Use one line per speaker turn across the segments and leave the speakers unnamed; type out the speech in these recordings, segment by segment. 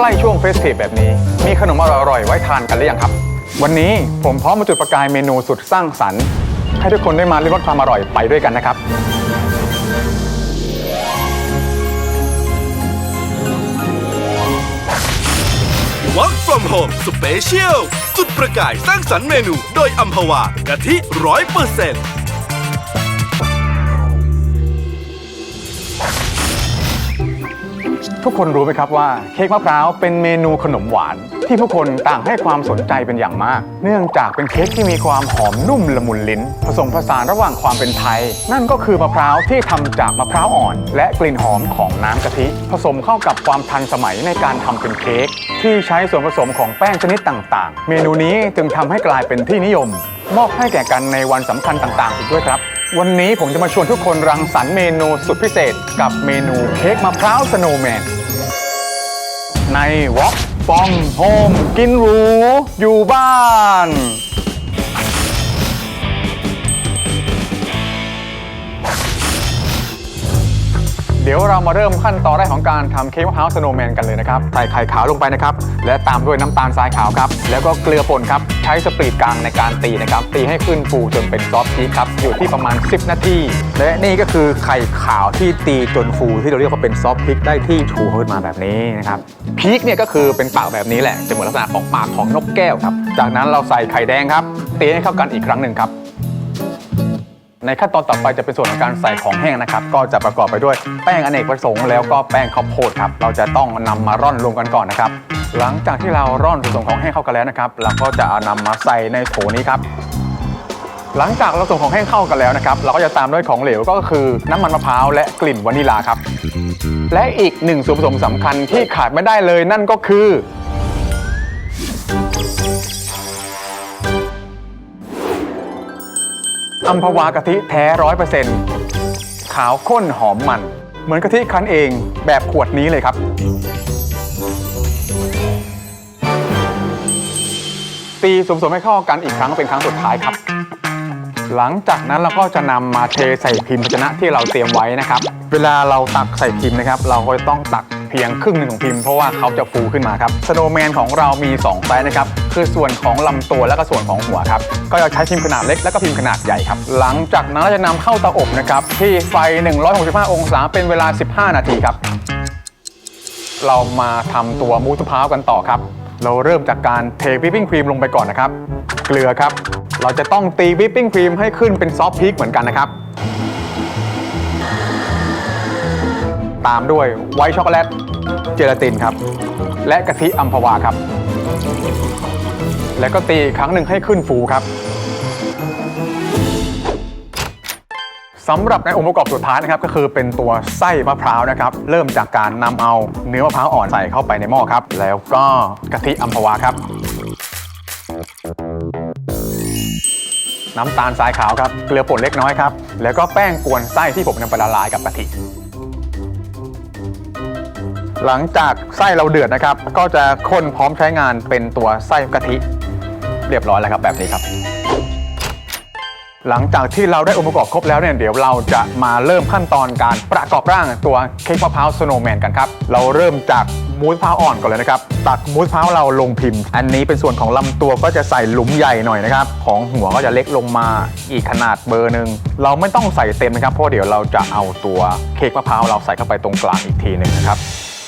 ใกล้ช่วงเฟสทีฟแบบนี้ มีขนมอร่อยๆไว้ทานกันหรือยังครับ วันนี้ผมพร้อมมาจุดประกายเมนูสุดสร้างสรรค์ ให้ทุกคนได้มาลิ้มรสความอร่อยไปด้วยกันนะครับ
Work from home Special จุดประกายสร้างสรรค์เมนู โดยอัมพวากะทิร้อยเปอร์เซ็นต์
ทุกคนรู้ไหมครับว่าเค้กมะพร้าวเป็นเมนูขนมหวาน ที่ผู้คนต่างให้ความสนใจเป็นอย่างมาก เนื่องจากเป็นเค้กที่มีความหอมนุ่มละมุนลิ้น ผสมผสานระหว่างความเป็นไทย นั่นก็คือมะพร้าวที่ทำจากมะพร้าวอ่อน และกลิ่นหอมของน้ำกะทิ ผสมเข้ากับความทันสมัยในการทำเป็นเค้กที่ใช้ส่วนผสมของแป้งชนิดต่างๆ เมนูนี้จึงทำให้กลายเป็นที่นิยม มอบให้แก่กันในวันสำคัญต่างๆ อีกด้วยครับวันนี้ผมจะมาชวนทุกคนรังสรรค์เมนูสุดพิเศษ กับเมนูเค้กมะพร้าวสโนว์แมน ในวอล์กฟอมโฮมกินหรูอยู่บ้าน ดี๋ยวเรามาเริ่มขั้นตอนแรกของการทำเค้กมะพร้าวสโนว์แมนกันเลยนะครับใส่ไข่ขาวลงไปนะครับ และตามด้วยน้ำตาลทรายขาวครับ แล้วก็เกลือป่นครับ ใช้สปีดกลางในการตีนะครับ ตีให้ขึ้นฟูจนเป็นซอฟต์ชีสครับ อยู่ที่ประมาณ 10 นาที และนี่ก็คือไข่ขาวที่ตีจนฟูที่เราเรียกว่าเป็นซอฟต์พิกได้ที่ชูขึ้นมาแบบนี้นะครับพีกเนี่ยก็คือเป็นปากแบบนี้แหละ จะเหมือนลักษณะของปากของนกแก้วครับ จากนั้นเราใส่ไข่แดงครับตีให้เข้ากันอีกครั้งหนึ่งครับ ในขั้นตอนต่อไปจะเป็นส่วนของการใส่ของแห้งนะครับ ก็จะประกอบไปด้วยแป้งอเนกประสงค์แล้วก็แป้งข้าวโพดครับ เราจะต้องนำมาร่อนรวมกันก่อนนะครับ หลังจากที่เราร่อนส่วนผสมของแห้งเข้ากันแล้วนะครับ เราก็จะเอานำมาใส่ในโถนี้ครับ หลังจากเราส่งของแห้งเข้ากันแล้วนะครับ เราก็จะตามด้วยของเหลวก็คือน้ำมันมะพร้าวและกลิ่นวานิลาครับ และอีกหนึ่งส่วนผสมสำคัญที่ขาดไม่ได้เลยนั่นก็คือ อัมพวากะทิแท้ร้อยเปอร์เซ็นต์ขาวข้นหอมมัน เหมือนกะทิคั้นเองแบบขวดนี้เลยครับ ตีส่วนผสมให้เข้ากันอีกครั้งเป็นครั้งสุดท้ายครับ หลังจากนั้นเราก็จะนำมาเทใส่พิมพ์ภาชนะที่เราเตรียมไว้นะครับ เวลาเราตักใส่พิมพ์นะครับ เราก็ต้องตัก เพียงครึ่งหนึ่งของพิมพ์เพราะว่าเขาจะฟูขึ้นมาครับสโนว์แมนของเรามี2ไซส์นะครับคือส่วนของลำตัวและก็ส่วนของหัวครับก็จะใช้พิมพ์ขนาดเล็กและก็พิมพ์ขนาดใหญ่ครับหลังจากนั้นเราจะนำเข้าเตาอบนะครับที่ไฟ 165 องศาเป็นเวลา 15 นาทีครับ เรามาทำตัวมูสพร้าวกันต่อครับ เราเริ่มจากการเทวิปปิ้งครีมลงไปก่อนนะครับ เกลือครับ เราจะต้องตีวิปปิ้งครีมให้ขึ้นเป็นซอฟต์พีคเหมือนกันนะครับ ตามด้วยไวท์ช็อกโกแลตเจลาตินครับ และกะทิอัมพวาครับ แล้วก็ตีอีกครั้งหนึ่งให้ขึ้นฟูครับสำหรับในองค์ประกอบสุดท้ายนะครับก็คือเป็นตัวไส้มะพร้าวนะครับ เริ่มจากการนำเอาเนื้อมะพร้าวอ่อนใส่เข้าไปในหม้อครับ แล้วก็กะทิอัมพวาครับ น้ำตาลทรายขาวครับ เกลือป่นเล็กน้อยครับ แล้วก็แป้งกวนไส้ที่ผมนำไปละลายกับกะทิ หลังจากไส้เราเดือดนะครับ ก็จะคนพร้อมใช้งานเป็นตัวไส้กะทิ เรียบร้อยแล้วครับแบบนี้ครับ หลังจากที่เราได้องค์ประกอบครบแล้วเนี่ยเดี๋ยวเราจะมาเริ่มขั้นตอนการประกอบร่างตัวเค้กมะพร้าวสโนว์แมนกันครับเราเริ่มจากมูสพร้าวอ่อนก่อนเลยนะครับ ตักมูสพร้าวเราลงพิมพ์ อันนี้เป็นส่วนของลำตัวก็จะใส่หลุมใหญ่หน่อยนะครับ ของหัวก็จะเล็กลงมาอีกขนาดเบอร์หนึ่งเราไม่ต้องใส่เต็มนะครับ เพราะเดี๋ยวเราจะเอาตัวเค้กมะพร้าวเราใส่เข้าไปตรงกลางอีกทีหนึ่งนะครับ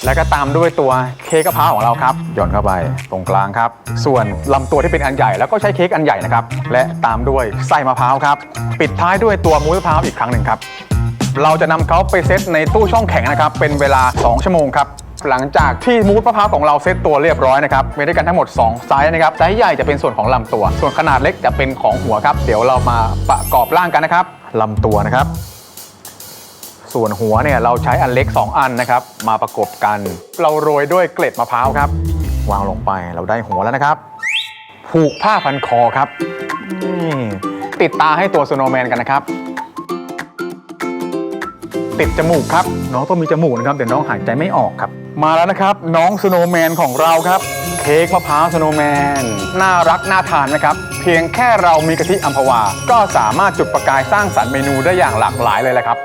แล้วก็ตามด้วยตัวเค้กมะเพราของเราครับหย่อนเข้าไปตรงกลางครับ ส่วนลำตัวที่เป็นอันใหญ่แล้วก็ใช้เค้กอันใหญ่นะครับ และตามด้วยไส้มะพร้าวครับ ปิดท้ายด้วยตัวมูสมะพร้าวอีกครั้งหนึ่งครับ เราจะนำเขาไปเซตในตู้ช่องแข็งนะครับ เป็นเวลา 2 ชั่วโมงครับ หลังจากที่มูสมะพร้าวของเราเซตตัวเรียบร้อยนะครับ มีด้วยกันทั้งหมด 2 ไซส์นะครับ ไซส์ใหญ่จะเป็นส่วนของลำตัว ส่วนขนาดเล็กจะเป็นของหัวครับ เดี๋ยวเรามาประกอบร่างกันนะครับลำตัวนะครับ ส่วนหัวเนี่ยเราใช้อันเล็ก 2 อันนะครับมาประกบกัน เราโรยด้วยเกล็ดมะพร้าวครับ วางลงไปเราได้หัวแล้วนะครับ ผูกผ้าพันคอครับนี่ติดตาให้ตัวสโนว์แมนกันนะครับ ติดจมูกครับ น้องต้องมีจมูกนะครับเดี๋ยวน้องหายใจไม่ออกครับ มาแล้วนะครับ น้องสโนว์แมนของเราครับ เค้กมะพร้าวสโนว์แมนน่ารักน่าทานนะครับ เพียงแค่เรามีกะทิอัมพวา ก็สามารถจุดประกายสร้างสรรค์เมนูได้อย่างหลากหลายเลยแหละครับ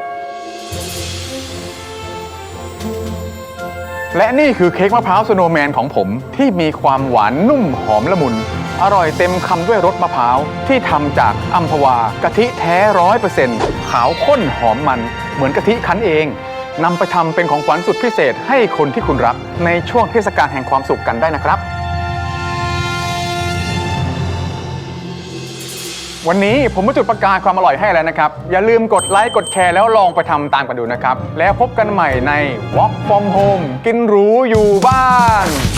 และนี่คือเค้กมะพร้าวสโนว์แมนของผมที่มีความหวานนุ่มหอมละมุน อร่อยเต็มคำด้วยรสมะพร้าว ที่ทำจากอัมพวากะทิแท้ร้อยเปอร์เซ็นต์ขาวข้นหอมมัน เหมือนกะทิคั้นเองนำไปทำเป็นของขวัญสุดพิเศษให้คนที่คุณรัก ในช่วงเทศกาลแห่งความสุขกันได้นะครับ วันนี้ผมมาจุดประกายความอร่อยให้แล้วนะครับ อย่าลืมกดไลค์กดแชร์แล้วลองไปทำตามกันดูนะครับ แล้วพบกันใหม่ใน Walk from Home กินหรูอยู่บ้าน